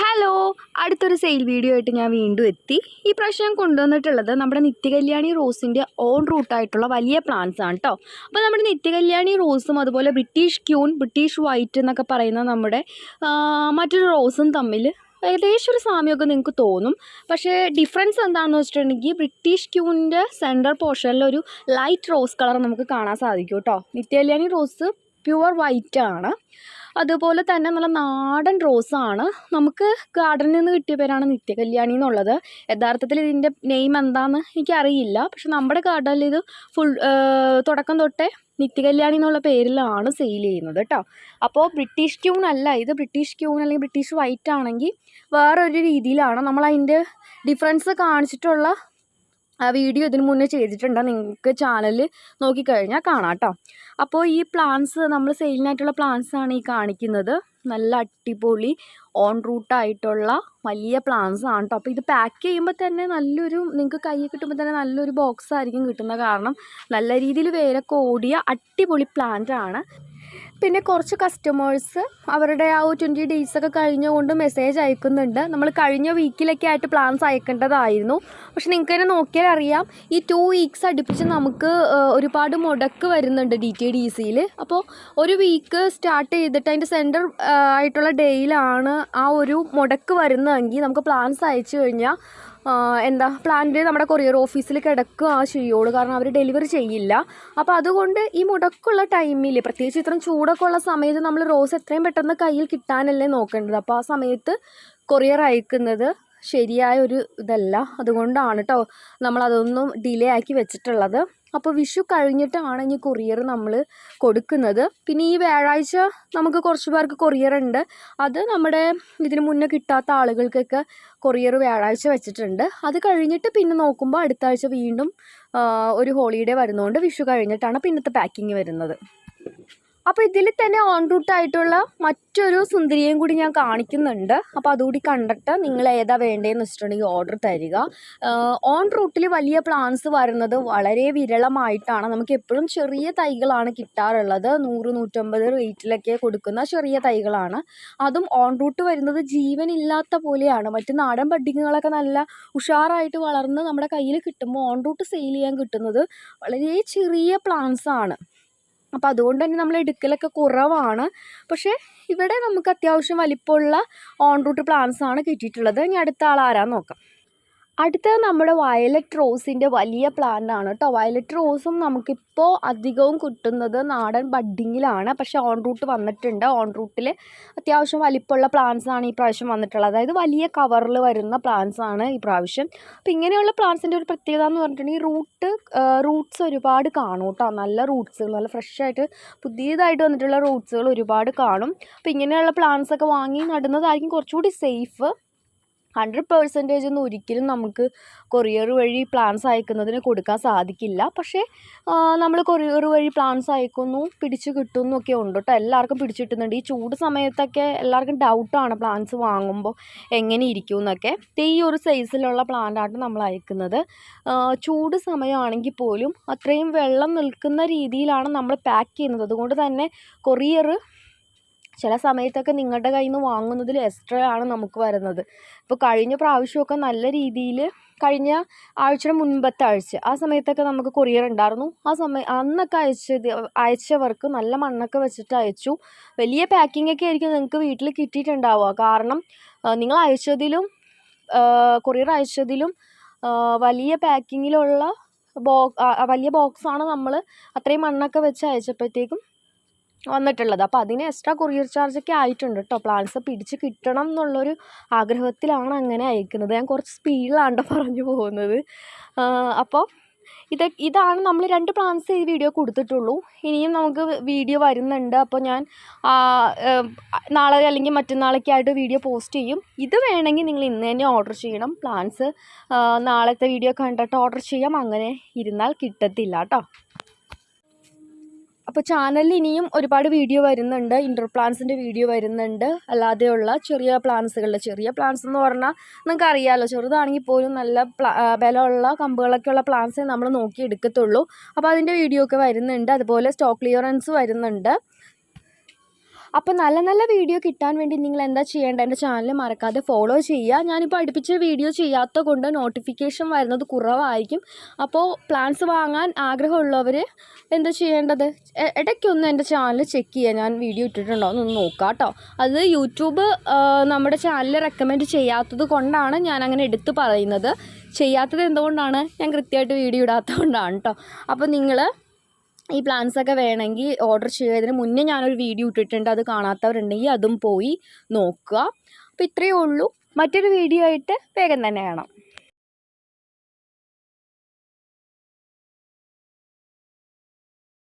Hello അടുത്തൊരു sale video ആയിട്ട് ഞാൻ വീണ്ടും എത്തി. ഈ പ്രാവശ്യം കൊണ്ടുവന്നിട്ടുള്ളത് നമ്മുടെ നിത്യകല്യാണി റോസിന്റെ ഓൺ റൂട്ടായിട്ടുള്ള വലിയ പ്ലാന്റ്സ് ആണ് കേട്ടോ അപ്പോൾ നമ്മുടെ നിത്യകല്യാണി റോസും അതുപോലെ ബ്രിട്ടീഷ് ക്യൂൺ ബ്രിട്ടീഷ് വൈറ്റ് എന്നൊക്കെ പറയുന്ന നമ്മുടെ മറ്റൊരു റോസും തമ്മിൽ ഏകദേശം ഒരു സാമ്യമൊക്കെ നിങ്ങൾക്ക് തോന്നും. പക്ഷേ ഡിഫറൻസ് എന്താണെന്ന് വെച്ചിട്ടുണ്ടെങ്കിൽ ബ്രിട്ടീഷ് ക്യൂണിന്റെ സെന്റർ പോർഷനിൽ ഒരു ലൈറ്റ് റോസ് കളർ നമുക്ക് കാണാൻ സാധിക്കും കേട്ടോ നിത്യകല്യാണി റോസ് പ്യുവർ വൈറ്റ് ആണ് അതുപോലെ തന്നെ നല്ല നാടൻ റോസാണ്. നമുക്ക് ഗാർഡനിൽ നിന്ന് കിട്ടിയ പേരാണ് നിത്യകല്യാണി എന്നുള്ളത്. യഥാർത്ഥത്തിൽ ഇതിന്റെ നെയിം എന്താണെന്ന് എനിക്കറിയില്ല. പക്ഷെ നമ്മുടെ ഗാർഡനിൽ ഇത് ഫുൾ തുടക്കം തൊട്ടേ നിത്യകല്യാണി എന്നുള്ള പേരിലാണ് സെയിൽ ചെയ്യുന്നത് കേട്ടോ. അപ്പോൾ ബ്രിട്ടീഷ് ക്യൂൺ അല്ല. ഇത് ബ്രിട്ടീഷ് ക്യൂൺ അല്ലെങ്കിൽ ബ്രിട്ടീഷ് വൈറ്റ് ആണെങ്കിൽ വേറൊരു രീതിയിലാണ്. നമ്മൾ അതിന്റെ ഡിഫറൻസ് കാണിച്ചിട്ടുള്ള ആ വീഡിയോ ഇതിനു മുന്നേ ചെയ്തിട്ടുണ്ട് നിങ്ങൾക്ക് ചാനലിൽ നോക്കിക്കഴിഞ്ഞാൽ കാണാം കേട്ടോ അപ്പോൾ ഈ പ്ലാന്റ്സ് നമ്മൾ സെയിലിനായിട്ടുള്ള ആണ് ഈ കാണിക്കുന്നത്. നല്ല അടിപൊളി ഓൺ റൂട്ടായിട്ടുള്ള വലിയ പ്ലാന്റ്സ് ആണ് കേട്ടോ അപ്പോൾ ഇത് പാക്ക് ചെയ്യുമ്പോൾ തന്നെ നല്ലൊരു നിങ്ങൾക്ക് കയ്യിൽ കിട്ടുമ്പോൾ തന്നെ നല്ലൊരു ബോക്സ് ആയിരിക്കും കിട്ടുന്നത് കാരണം നല്ല രീതിയിൽ വേരൊക്കെ ഓടിയ അടിപൊളി പ്ലാന്റ് ആണ്. പിന്നെ കുറച്ച് കസ്റ്റമേഴ്സ് അവരുടെ ആ ട്വന്റി ഡേയ്സ് ഒക്കെ കഴിഞ്ഞുകൊണ്ട് മെസ്സേജ് അയക്കുന്നുണ്ട്. നമ്മൾ കഴിഞ്ഞ വീക്കിലൊക്കെ ആയിട്ട് പ്ലാൻസ് അയക്കേണ്ടതായിരുന്നു. പക്ഷെ നിങ്ങൾക്ക് തന്നെ നോക്കിയാൽ അറിയാം ഈ ടു വീക്സ് അടുപ്പിച്ച് നമുക്ക് ഒരുപാട് മുടക്ക് വരുന്നുണ്ട് ഡി ടി ഡി സിയിൽ അപ്പോൾ ഒരു വീക്ക് സ്റ്റാർട്ട് ചെയ്തിട്ട് അതിന്റെ സെന്റർ ആയിട്ടുള്ള ഡേയിലാണ് ആ ഒരു മുടക്ക് വരുന്നതെങ്കിൽ നമുക്ക് പ്ലാൻസ് അയച്ചു കഴിഞ്ഞാൽ എന്താ പ്ലാന്റ് നമ്മുടെ കൊറിയർ ഓഫീസിൽ കിടക്കുക ചെയ്യുള്ളൂ. കാരണം അവർ ഡെലിവറി ചെയ്യില്ല. അപ്പോൾ അതുകൊണ്ട് ഈ മുടക്കുള്ള ടൈമിൽ പ്രത്യേകിച്ച് ഇത്രയും ചൂടൊക്കെ ഉള്ള സമയത്ത് നമ്മൾ റോസ് എത്രയും പെട്ടെന്ന് കയ്യിൽ കിട്ടാനല്ലേ നോക്കേണ്ടത്. അപ്പോൾ ആ സമയത്ത് കൊറിയർ അയക്കുന്നത് ശരിയായ ഒരു ഇതല്ല. അതുകൊണ്ടാണ് കേട്ടോ നമ്മളതൊന്നും ഡിലേ ആക്കി വെച്ചിട്ടുള്ളത്. അപ്പോൾ വിഷു കഴിഞ്ഞിട്ടാണ് ഇനി കൊറിയർ നമ്മൾ കൊടുക്കുന്നത്. പിന്നെ ഈ വ്യാഴാഴ്ച നമുക്ക് കുറച്ച് പേർക്ക് കൊറിയർ ഉണ്ട്. അത് നമ്മുടെ ഇതിന് മുന്നേ കിട്ടാത്ത ആളുകൾക്കൊക്കെ കൊറിയർ വ്യാഴാഴ്ച വെച്ചിട്ടുണ്ട്. അത് കഴിഞ്ഞിട്ട് പിന്നെ നോക്കുമ്പോൾ അടുത്ത ആഴ്ച വീണ്ടും ഒരു ഹോളിഡേ വരുന്നതുകൊണ്ട് വിഷു കഴിഞ്ഞിട്ടാണ് പിന്നത്തെ പാക്കിങ് വരുന്നത്. അപ്പോൾ ഇതിൽ തന്നെ ഓൺ റൂട്ട് ആയിട്ടുള്ള മറ്റൊരു സുന്ദരിയെയും കൂടി ഞാൻ കാണിക്കുന്നുണ്ട്. അപ്പോൾ അതുകൂടി കണ്ടിട്ട് നിങ്ങൾ ഏതാ വേണ്ടതെന്ന് വെച്ചിട്ടുണ്ടെങ്കിൽ ഓർഡർ തരിക. ഓൺ റൂട്ടിൽ വലിയ പ്ലാന്റ്സ് വരുന്നത് വളരെ വിരളമായിട്ടാണ്. നമുക്ക് എപ്പോഴും ചെറിയ തൈകളാണ് കിട്ടാറുള്ളത്. നൂറ് നൂറ്റമ്പത് റേറ്റിലൊക്കെ കൊടുക്കുന്ന ചെറിയ തൈകളാണ്. അതും ഓൺ റൂട്ട് വരുന്നത് ജീവനില്ലാത്ത പോലെയാണ്. മറ്റ് നാടൻ ബഡ്ഡിങ്ങുകളൊക്കെ നല്ല ഉഷാറായിട്ട് വളർന്ന് നമ്മുടെ കയ്യിൽ കിട്ടുമ്പോൾ ഓൺ റൂട്ട് സെയിൽ ചെയ്യാൻ കിട്ടുന്നത് വളരെ ചെറിയ പ്ലാന്റ്സാണ് അപ്പോൾ അതുകൊണ്ട് തന്നെ നമ്മൾ എടുക്കലൊക്കെ കുറവാണ്. പക്ഷേ ഇവിടെ നമുക്ക് അത്യാവശ്യം വലിപ്പമുള്ള ഓൺ റൂട്ട് ആണ് കിട്ടിയിട്ടുള്ളത്. ഇനി അടുത്ത ആൾ ആരാന്ന് നോക്കാം. അടുത്തത് നമ്മുടെ വയലറ്റ് റോസിന്റെ വലിയ പ്ലാന്റ് ആണ് കേട്ടോ വയലറ്റ് റോസും നമുക്കിപ്പോൾ അധികവും കിട്ടുന്നത് നാടൻ ബഡ്ഡിങ്ങിലാണ് പക്ഷേ ഓൺ റൂട്ട് വന്നിട്ടുണ്ട്. ഓൺ റൂട്ടിൽ അത്യാവശ്യം വലിപ്പമുള്ള ആണ് ഈ പ്രാവശ്യം വന്നിട്ടുള്ളത്. അതായത് വലിയ കവറിൽ വരുന്ന ആണ് ഈ പ്രാവശ്യം. അപ്പോൾ ഇങ്ങനെയുള്ള പ്ലാന്റ്സിന്റെ ഒരു പ്രത്യേകത എന്ന് പറഞ്ഞിട്ടുണ്ടെങ്കിൽ റൂട്ട് റൂട്ട്സ് ഒരുപാട് കാണും കേട്ടോ നല്ല റൂട്ട്സുകൾ നല്ല ഫ്രഷായിട്ട് പുതിയതായിട്ട് വന്നിട്ടുള്ള റൂട്ട്സുകൾ ഒരുപാട് കാണും. അപ്പോൾ ഇങ്ങനെയുള്ള പ്ലാന്റ്സൊക്കെ വാങ്ങി നടുന്നതായിരിക്കും കുറച്ചുകൂടി സേഫ് ഹൺഡ്രഡ് പേഴ്സന്റേജ് ഒന്നും ഒരിക്കലും നമുക്ക് കൊറിയർ വഴി പ്ലാൻസ് അയക്കുന്നതിന് കൊടുക്കാൻ സാധിക്കില്ല. പക്ഷേ നമ്മൾ കൊറിയർ വഴി പ്ലാൻസ് അയക്കുന്നു പിടിച്ച് കിട്ടുന്നു ഒക്കെ ഉണ്ട് കേട്ടോ എല്ലാവർക്കും പിടിച്ച് കിട്ടുന്നുണ്ട് ഈ ചൂട് സമയത്തൊക്കെ എല്ലാവർക്കും ഡൗട്ടാണ് പ്ലാൻസ് വാങ്ങുമ്പോൾ എങ്ങനെ ഇരിക്കും എന്നൊക്കെ ഈ ഒരു സൈസിലുള്ള പ്ലാന്റാണ് നമ്മൾ അയക്കുന്നത്. ചൂട് സമയമാണെങ്കിൽ പോലും അത്രയും വെള്ളം നിൽക്കുന്ന രീതിയിലാണ് നമ്മൾ പാക്ക് ചെയ്യുന്നത്. അതുകൊണ്ട് തന്നെ കൊറിയർ ചില സമയത്തൊക്കെ നിങ്ങളുടെ കയ്യിൽ നിന്ന് വാങ്ങുന്നതിൽ എക്സ്ട്രാ ആണ് നമുക്ക് വരുന്നത്. ഇപ്പോൾ കഴിഞ്ഞ പ്രാവശ്യമൊക്കെ നല്ല രീതിയിൽ കഴിഞ്ഞ ആഴ്ചയുടെ മുൻപത്തെ ആഴ്ച ആ സമയത്തൊക്കെ നമുക്ക് കൊറിയർ ഉണ്ടായിരുന്നു. ആ സമയം അന്നൊക്കെ അയച്ചത് അയച്ചവർക്ക് നല്ല മണ്ണൊക്കെ വെച്ചിട്ട് അയച്ചു. വലിയ പാക്കിംഗ് ഒക്കെ ആയിരിക്കും നിങ്ങൾക്ക് വീട്ടിൽ കിട്ടിയിട്ടുണ്ടാവുക. കാരണം നിങ്ങൾ അയച്ചതിലും കൊറിയർ അയച്ചതിലും വലിയ പാക്കിങ്ങിലുള്ള ബോ വലിയ ബോക്സാണ് നമ്മൾ അത്രയും മണ്ണൊക്കെ വെച്ച് അയച്ചപ്പോഴത്തേക്കും വന്നിട്ടുള്ളത്. അപ്പോൾ അതിന് എക്സ്ട്രാ കൊറിയർ ചാർജൊക്കെ ആയിട്ടുണ്ട് കേട്ടോ പ്ലാൻസ് പിടിച്ച് കിട്ടണം എന്നുള്ളൊരു ആഗ്രഹത്തിലാണ് അങ്ങനെ അയക്കുന്നത്. ഞാൻ കുറച്ച് സ്പീഡിലാണ് പറഞ്ഞു പോകുന്നത്. അപ്പോൾ ഇത് ഇതാണ് നമ്മൾ രണ്ട് പ്ലാൻസ് ഈ വീഡിയോ കൊടുത്തിട്ടുള്ളൂ. ഇനിയും നമുക്ക് വീഡിയോ വരുന്നുണ്ട്. അപ്പോൾ ഞാൻ നാളെ അല്ലെങ്കിൽ മറ്റന്നാളൊക്കെ ആയിട്ട് വീഡിയോ പോസ്റ്റ് ചെയ്യും. ഇത് വേണമെങ്കിൽ നിങ്ങൾ ഇന്ന് തന്നെ ഓർഡർ ചെയ്യണം. പ്ലാൻസ് നാളത്തെ വീഡിയോ കണ്ടിട്ട് ഓർഡർ ചെയ്യാം. അങ്ങനെ ഇരുന്നാൽ കിട്ടത്തില്ല കേട്ടോ അപ്പോൾ ചാനലിൽ ഇനിയും ഒരുപാട് വീഡിയോ വരുന്നുണ്ട്. ഇൻഡോർ പ്ലാന്റ്സിന്റെ വീഡിയോ വരുന്നുണ്ട്. അല്ലാതെയുള്ള ചെറിയ പ്ലാന്റ്സുകളുടെ ചെറിയ പ്ലാന്റ്സ് എന്ന് പറഞ്ഞാൽ നിങ്ങൾക്ക് അറിയാമല്ലോ ചെറുതാണെങ്കിൽ പോലും നല്ല ബലമുള്ള കമ്പുകളൊക്കെ ഉള്ള പ്ലാന്റ്സേ നമ്മൾ നോക്കി എടുക്കത്തുള്ളൂ അപ്പോൾ അതിന്റെ വീഡിയോ ഒക്കെ വരുന്നുണ്ട്. അതുപോലെ സ്റ്റോക്ക് ക്ലിയറൻസ് വരുന്നുണ്ട്. അപ്പോൾ നല്ല നല്ല വീഡിയോ കിട്ടാൻ വേണ്ടി നിങ്ങൾ എന്താ ചെയ്യേണ്ടത്? എന്റെ ചാനൽ മറക്കാതെ ഫോളോ ചെയ്യുക. ഞാനിപ്പോൾ അടുപ്പിച്ച് വീഡിയോ ചെയ്യാത്ത കൊണ്ട് നോട്ടിഫിക്കേഷൻ വരുന്നത് കുറവായിരിക്കും. അപ്പോൾ പ്ലാൻസ് വാങ്ങാൻ ആഗ്രഹമുള്ളവർ എന്താ ചെയ്യേണ്ടത്? ഇടയ്ക്കൊന്ന് എന്റെ ചാനൽ ചെക്ക് ചെയ്യുക ഞാൻ വീഡിയോ ഇട്ടിട്ടുണ്ടോ എന്നൊന്ന് നോക്കുക കേട്ടോ അത് യൂട്യൂബ് നമ്മുടെ ചാനൽ റെക്കമെൻഡ് ചെയ്യാത്തത് കൊണ്ടാണ് ഞാൻ അങ്ങനെ എടുത്ത് പറയുന്നത്. ചെയ്യാത്തത് എന്തുകൊണ്ടാണ്? ഞാൻ കൃത്യമായിട്ട് വീഡിയോ ഇടാത്തത് കൊണ്ടാണ് കേട്ടോ അപ്പോൾ നിങ്ങൾ ഈ പ്ലാൻസ് ഒക്കെ വേണമെങ്കിൽ ഓർഡർ ചെയ്യുന്നതിന് മുന്നേ ഞാനൊരു വീഡിയോ ഇട്ടിട്ടുണ്ട്. അത് കാണാത്തവരുണ്ടെങ്കിൽ അതും പോയി നോക്കുക. അപ്പോൾ ഇത്രയേ ഉള്ളൂ. മറ്റൊരു വീഡിയോ ആയിട്ട് വേഗം തന്നെ കാണാം.